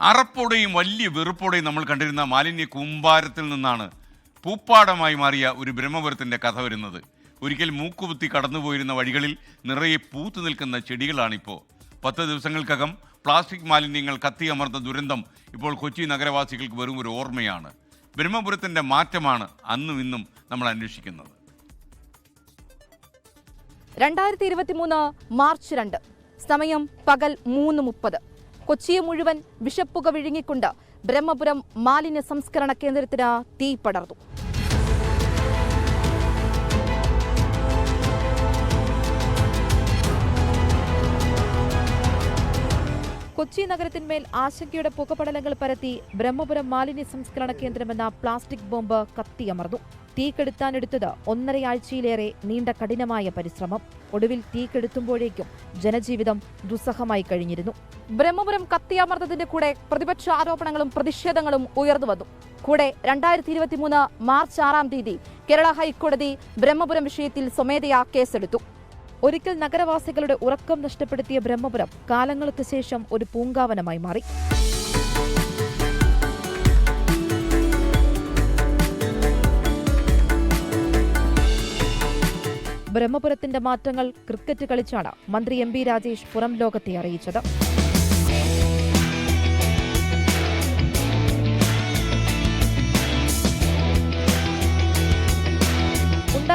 അറപ്പോടെയും വലിയ വെറുപ്പോടെയും നമ്മൾ കണ്ടിരുന്ന മാലിന്യ കൂമ്പാരത്തിൽ നിന്നാണ് പൂപ്പാടമായി മാറിയ ഒരു ബ്രഹ്മപുരത്തിന്റെ കഥ വരുന്നത്. ഒരിക്കൽ മൂക്കുപുത്തി കടന്നുപോയിരുന്ന വഴികളിൽ നിറയെ പൂത്തു നിൽക്കുന്ന ചെടികളാണിപ്പോൾ പത്ത് ദിവസങ്ങൾക്കകം പ്ലാസ്റ്റിക് മാലിന്യങ്ങൾ കത്തിയമർന്ന ദുരന്തം ഇപ്പോൾ കൊച്ചി നഗരവാസികൾക്ക് വെറും ഒരു ഓർമ്മയാണ്. ബ്രഹ്മപുരത്തിന്റെ മാറ്റമാണ് അന്നും ഇന്നും നമ്മൾ അന്വേഷിക്കുന്നത്. രണ്ടായിരത്തി ഇരുപത്തി മൂന്ന് മാർച്ച് രണ്ട്. സമയം പകൽ മൂന്ന് മുപ്പത്. കൊച്ചിയെ മുഴുവൻ വിഷപ്പുക വിഴുങ്ങിക്കൊണ്ട് ബ്രഹ്മപുരം മാലിന്യ സംസ്കരണ കേന്ദ്രത്തിന് തീ പടർന്നു. കൊച്ചി നഗരത്തിന്മേൽ ആശങ്കയുടെ പുകപടലങ്ങൾ പരത്തി ബ്രഹ്മപുരം മാലിന്യ സംസ്കരണ കേന്ദ്രമെന്ന പ്ലാസ്റ്റിക് ബോംബ് കത്തിയമർന്നു. തീ കെടുത്താനെടുത്തത് ഒന്നരയാഴ്ചയിലേറെ നീണ്ട കഠിനമായ പരിശ്രമം. ഒടുവിൽ തീ കെടുത്തുമ്പോഴേക്കും ജനജീവിതം ദുസ്സഹമായി കഴിഞ്ഞിരുന്നു. ബ്രഹ്മപുരം കത്തിയമർന്നതിന്റെ കൂടെ പ്രതിപക്ഷ ആരോപണങ്ങളും പ്രതിഷേധങ്ങളും ഉയർന്നുവന്നു കൂടെ രണ്ടായിരത്തി ഇരുപത്തിമൂന്ന് മാർച്ച് ആറാം തീയതി കേരള ഹൈക്കോടതി ബ്രഹ്മപുരം വിഷയത്തിൽ സ്വമേധയാ കേസെടുത്തു. ഒരിക്കൽ നഗരവാസികളുടെ ഉറക്കം നഷ്ടപ്പെടുത്തിയ ബ്രഹ്മപുരം കാലങ്ങൾക്ക് ശേഷം ഒരു പൂങ്കാവനമായി മാറി. ബ്രഹ്മപുരത്തിന്റെ മാറ്റങ്ങൾ ക്രിക്കറ്റ് കളിച്ചാണ് മന്ത്രി എം ബി രാജേഷ് പുറം ലോകത്തെ അറിയിച്ചത്.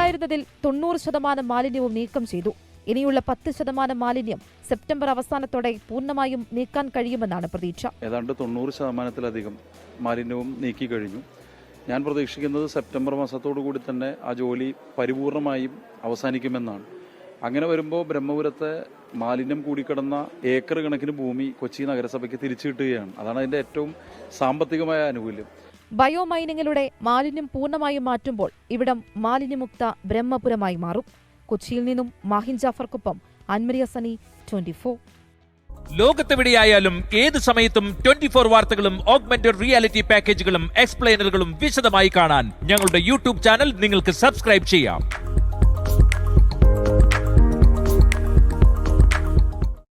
ഉണ്ടായിരുന്നതിൽ തൊണ്ണൂറ് ശതമാനം മാലിന്യവും നീക്കം ചെയ്തു. ഇനിയുള്ള പത്ത് ശതമാനം മാലിന്യം സെപ്റ്റംബർ അവസാനത്തോടെ പൂർണമായും നീക്കാൻ കഴിയുമെന്നാണ് പ്രതീക്ഷ. ഏതാണ്ട് തൊണ്ണൂറ് ശതമാനത്തിലധികം മാലിന്യവും നീക്കി കഴിഞ്ഞു. ഞാൻ പ്രതീക്ഷിക്കുന്നത് സെപ്റ്റംബർ മാസത്തോടു കൂടി തന്നെ ആ ജോലി പരിപൂർണമായും അവസാനിക്കുമെന്നാണ്. അങ്ങനെ വരുമ്പോൾ ബ്രഹ്മപുരത്തെ മാലിന്യം കൂടിക്കിടന്ന ഏക്കർ കണക്കിന് ഭൂമി കൊച്ചി നഗരസഭയ്ക്ക് തിരിച്ചു കിട്ടുകയാണ്. അതാണ് അതിന്റെ ഏറ്റവും സാമ്പത്തികമായ ആനുകൂല്യം. ബയോ മൈനിങ്ങിലൂടെ മാലിന്യം പൂർണമായും മാറ്റുമ്പോൾ ഇവിടം മാലിന്യമുക്ത ബ്രഹ്മപുരമായി മാറും. കൊച്ചിയിൽ നിന്നും മാഹിൻ ജാഫർക്കൊപ്പം അൻമരിയ സനി ട്വന്റി ഫോർ. ലോകത്തെവിടെയായാലും ഏത് സമയത്തും ട്വന്റി ഫോർ വാർത്തകളും ഓഗ്മെന്റഡ് റിയാലിറ്റി പാക്കേജുകളും എക്സ്പ്ലെയിനറുകളും വിശദമായി കാണാൻ ഞങ്ങളുടെ യൂട്യൂബ് ചാനൽ നിങ്ങൾക്ക് സബ്സ്ക്രൈബ് ചെയ്യാം.